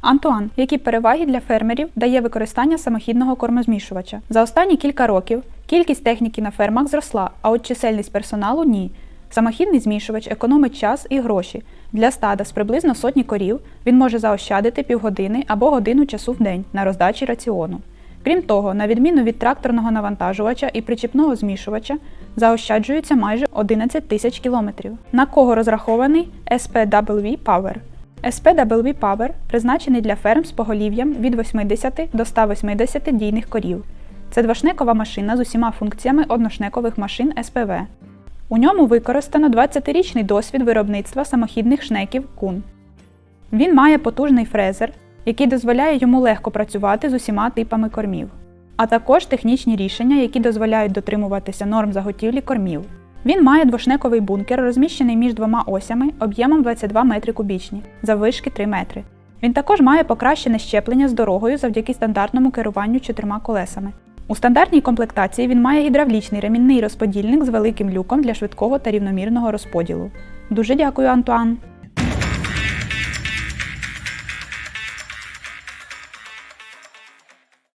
Антуан, які переваги для фермерів дає використання самохідного кормозмішувача? За останні кілька років кількість техніки на фермах зросла, а от чисельність персоналу ні. Самохідний змішувач економить час і гроші. Для стада з приблизно сотні корів він може заощадити півгодини або годину часу в день на роздачі раціону. Крім того, на відміну від тракторного навантажувача і причіпного змішувача, заощаджується майже 11 тисяч кілометрів. На кого розрахований SPWV Power? SPWV Power призначений для ферм з поголів'ям від 80 до 180 дійних корів. Це двошнекова машина з усіма функціями одношнекових машин СПВ. У ньому використано 20-річний досвід виробництва самохідних шнеків кун. Він має потужний фрезер, який дозволяє йому легко працювати з усіма типами кормів, а також технічні рішення, які дозволяють дотримуватися норм заготівлі кормів. Він має двошнековий бункер, розміщений між двома осями об'ємом 22 метри кубічні, заввишки 3 метри. Він також має покращене щеплення з дорогою завдяки стандартному керуванню чотирма колесами. У стандартній комплектації він має гідравлічний ремінний розподільник з великим люком для швидкого та рівномірного розподілу. Дуже дякую, Антуан!